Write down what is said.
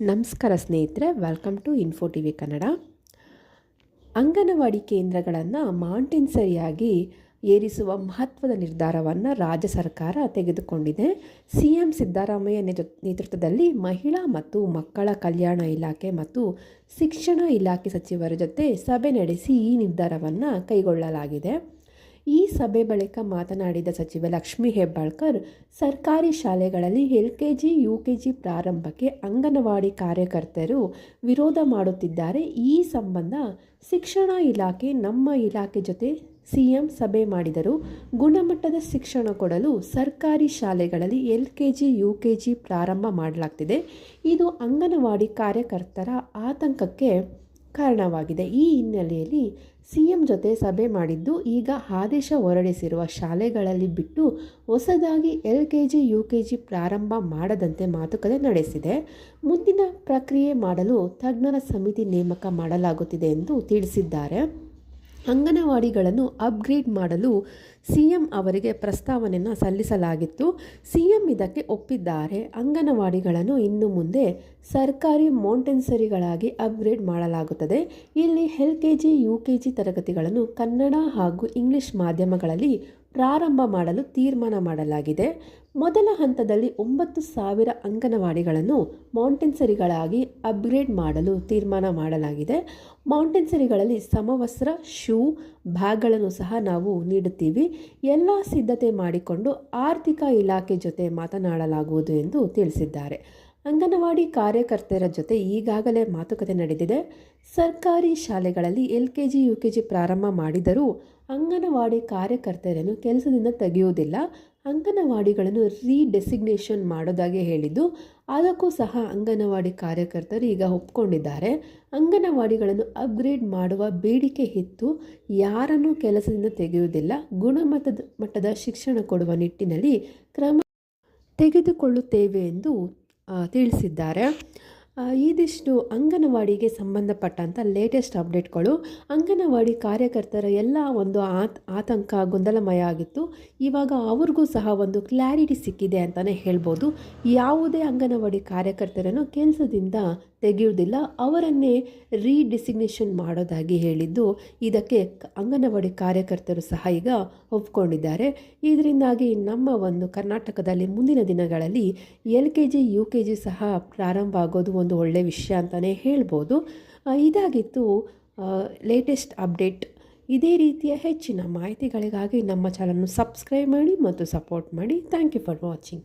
ನಮಸ್ಕಾರ ಸ್ನೇಹಿತರೆ welcome to Info T V Kannada anganwadi ಕೇಂದ್ರಗಳನ್ನು ಮಾಂಟೆನ್ಸರಿಯಾಗಿ ಏರಿಸುವ ಮಹತ್ವದ ನಿರ್ಧಾರವನ್ನು ರಾಜ್ಯ ಸರ್ಕಾರ ತೆಗೆದುಕೊಂಡಿದೆ. ಸಿ ಎಂ ಸಿದ್ದರಾಮಯ್ಯ ನೇತೃ- ನೇತೃತ್ವದಲ್ಲಿ ಮಹಿಳಾ ಮತ್ತು ಮಕ್ಕಳ ಕಲ್ಯಾಣ ಇಲಾಖೆ ಮತ್ತು ಶಿಕ್ಷಣ ಇಲಾಖೆ ಸಚಿವರ ಜೊತೆ ಸಭೆ ನಡೆಸಿ ಈ ನಿರ್ಧಾರವನ್ನು ಕೈಗೊಳ್ಳಲಾಗಿದೆ. ಈ ಸಭೆ ಬಳಿಕ ಮಾತನಾಡಿದ ಸಚಿವ ಲಕ್ಷ್ಮೀ ಹೆಬ್ಬಾಳ್ಕರ್, ಸರ್ಕಾರಿ ಶಾಲೆಗಳಲ್ಲಿ L K G U K G ಪ್ರಾರಂಭಕ್ಕೆ anganwadi ಕಾರ್ಯಕರ್ತರು ವಿರೋಧ ಮಾಡುತ್ತಿದ್ದಾರೆ. ಈ ಸಂಬಂಧ ಶಿಕ್ಷಣ ಇಲಾಖೆ, ನಮ್ಮ ಇಲಾಖೆ ಜೊತೆ ಸಿಎಂ ಸಭೆ ಮಾಡಿದರು ಗುಣಮಟ್ಟದ ಶಿಕ್ಷಣ ಕೊಡಲು ಸರ್ಕಾರಿ ಶಾಲೆಗಳಲ್ಲಿ L K G U K G ಪ್ರಾರಂಭ ಮಾಡಲಾಗ್ತಿದೆ. ಇದು ಅಂಗನವಾಡಿ ಕಾರ್ಯಕರ್ತರ ಆತಂಕಕ್ಕೆ ಕಾರಣವಾಗಿದೆ. ಈ ಹಿನ್ನೆಲೆಯಲ್ಲಿ ಸಿಎಂ ಜೊತೆ ಸಭೆ ಮಾಡಿದ್ದು, ಈಗ ಆದೇಶ ಹೊರಡಿಸಿರುವ ಶಾಲೆಗಳಲ್ಲಿ ಬಿಟ್ಟು ಹೊಸದಾಗಿ L K G U K G ಪ್ರಾರಂಭ ಮಾಡದಂತೆ ಮಾತುಕತೆ ನಡೆಸಿದೆ. ಮುಂದಿನ ಪ್ರಕ್ರಿಯೆ ಮಾಡಲು ತಜ್ಞರ ಸಮಿತಿ ನೇಮಕ ಮಾಡಲಾಗುತ್ತಿದೆ ಎಂದು ತಿಳಿಸಿದ್ದಾರೆ. ಅಂಗನವಾಡಿಗಳನ್ನು ಅಪ್ಗ್ರೇಡ್ ಮಾಡಲು ಸಿಎಂ ಅವರಿಗೆ ಪ್ರಸ್ತಾವನೆಯನ್ನು ಸಲ್ಲಿಸಲಾಗಿತ್ತು. ಸಿಎಂ ಇದಕ್ಕೆ ಒಪ್ಪಿದ್ದಾರೆ. ಅಂಗನವಾಡಿಗಳನ್ನು ಇನ್ನು ಮುಂದೆ ಸರ್ಕಾರಿ ಮೌಂಟೆನ್ಸರಿಗಳಾಗಿ ಅಪ್ಗ್ರೇಡ್ ಮಾಡಲಾಗುತ್ತದೆ. ಇಲ್ಲಿ L K G U K G ತರಗತಿಗಳನ್ನು ಕನ್ನಡ ಹಾಗೂ ಇಂಗ್ಲಿಷ್ ಮಾಧ್ಯಮಗಳಲ್ಲಿ ಪ್ರಾರಂಭ ಮಾಡಲು ತೀರ್ಮಾನ ಮಾಡಲಾಗಿದೆ. ಮೊದಲ ಹಂತದಲ್ಲಿ ಒಂಬತ್ತು ಸಾವಿರ ಅಂಗನವಾಡಿಗಳನ್ನು ಮೌಂಟೆನ್ಸರಿಗಳಾಗಿ ಅಪ್ಗ್ರೇಡ್ ಮಾಡಲು ತೀರ್ಮಾನ ಮಾಡಲಾಗಿದೆ. ಮೌಂಟೆನ್ಸರಿಗಳಲ್ಲಿ ಸಮವಸ್ತ್ರ, ಶೂ, ಬ್ಯಾಗ್ಗಳನ್ನು ಸಹ ನಾವು ನೀಡುತ್ತೀವಿ. ಎಲ್ಲ ಸಿದ್ಧತೆ ಮಾಡಿಕೊಂಡು ಆರ್ಥಿಕ ಇಲಾಖೆ ಜೊತೆ ಮಾತನಾಡಲಾಗುವುದು ಎಂದು ತಿಳಿಸಿದ್ದಾರೆ. ಅಂಗನವಾಡಿ ಕಾರ್ಯಕರ್ತರ ಜೊತೆ ಈಗಾಗಲೇ ಮಾತುಕತೆ ನಡೆದಿದೆ. ಸರ್ಕಾರಿ ಶಾಲೆಗಳಲ್ಲಿ L K G U K G ಪ್ರಾರಂಭ ಮಾಡಿದರೂ ಅಂಗನವಾಡಿ ಕಾರ್ಯಕರ್ತರನ್ನು ಕೆಲಸದಿಂದ ತೆಗೆಯುವುದಿಲ್ಲ. ಅಂಗನವಾಡಿಗಳನ್ನು ರೀಡೆಸಿಗ್ನೇಷನ್ ಮಾಡೋದಾಗಿ ಹೇಳಿದ್ದು, ಅದಕ್ಕೂ ಸಹ ಅಂಗನವಾಡಿ ಕಾರ್ಯಕರ್ತರು ಈಗ ಒಪ್ಕೊಂಡಿದ್ದಾರೆ. ಅಂಗನವಾಡಿಗಳನ್ನು ಅಪ್ಗ್ರೇಡ್ ಮಾಡುವ ಬೇಡಿಕೆ ಇತ್ತು. ಯಾರನ್ನೂ ಕೆಲಸದಿಂದ ತೆಗೆಯುವುದಿಲ್ಲ. ಗುಣಮಟ್ಟದ ಮಟ್ಟದ ಶಿಕ್ಷಣ ಕೊಡುವ ನಿಟ್ಟಿನಲ್ಲಿ ಕ್ರಮ ತೆಗೆದುಕೊಳ್ಳುತ್ತೇವೆ ಎಂದು ತಿಳಿಸಿದ್ದಾರೆ. ಇದಿಷ್ಟು ಅಂಗನವಾಡಿಗೆ ಸಂಬಂಧಪಟ್ಟಂಥ ಲೇಟೆಸ್ಟ್ ಅಪ್ಡೇಟ್ಗಳು ಅಂಗನವಾಡಿ ಕಾರ್ಯಕರ್ತರ ಎಲ್ಲ ಒಂದು ಆತ್, ಆತಂಕ, ಗೊಂದಲಮಯ ಆಗಿತ್ತು. ಇವಾಗ ಅವ್ರಿಗೂ ಸಹ ಒಂದು ಕ್ಲಾರಿಟಿ ಸಿಕ್ಕಿದೆ ಅಂತಲೇ ಹೇಳ್ಬೋದು. ಯಾವುದೇ ಅಂಗನವಾಡಿ ಕಾರ್ಯಕರ್ತರನ್ನು ಕೆಲಸದಿಂದ ತೆಗೆಯುವುದಿಲ್ಲ. ಅವರನ್ನೇ ರೀಡಿಸಿಗ್ನೇಷನ್ ಮಾಡೋದಾಗಿ ಹೇಳಿದ್ದು, ಇದಕ್ಕೆ ಅಂಗನವಾಡಿ ಕಾರ್ಯಕರ್ತರು ಸಹ ಈಗ ಒಪ್ಕೊಂಡಿದ್ದಾರೆ. ಇದರಿಂದಾಗಿ ನಮ್ಮ ಒಂದು ಕರ್ನಾಟಕದಲ್ಲಿ ಮುಂದಿನ ದಿನಗಳಲ್ಲಿ L K G, U K G ಸಹ ಪ್ರಾರಂಭ ಆಗೋದು ಒಂದು ಒಳ್ಳೆಯ ವಿಷಯ ಅಂತಲೇ ಹೇಳ್ಬೋದು. ಇದಾಗಿತ್ತು ಲೇಟೆಸ್ಟ್ ಅಪ್ಡೇಟ್ ಇದೇ ರೀತಿಯ ಹೆಚ್ಚಿನ ಮಾಹಿತಿಗಳಿಗಾಗಿ ನಮ್ಮ ಚಾನಲ್ನ ಸಬ್ಸ್ಕ್ರೈಬ್ ಮಾಡಿ ಮತ್ತು ಸಪೋರ್ಟ್ ಮಾಡಿ. Thank you for watching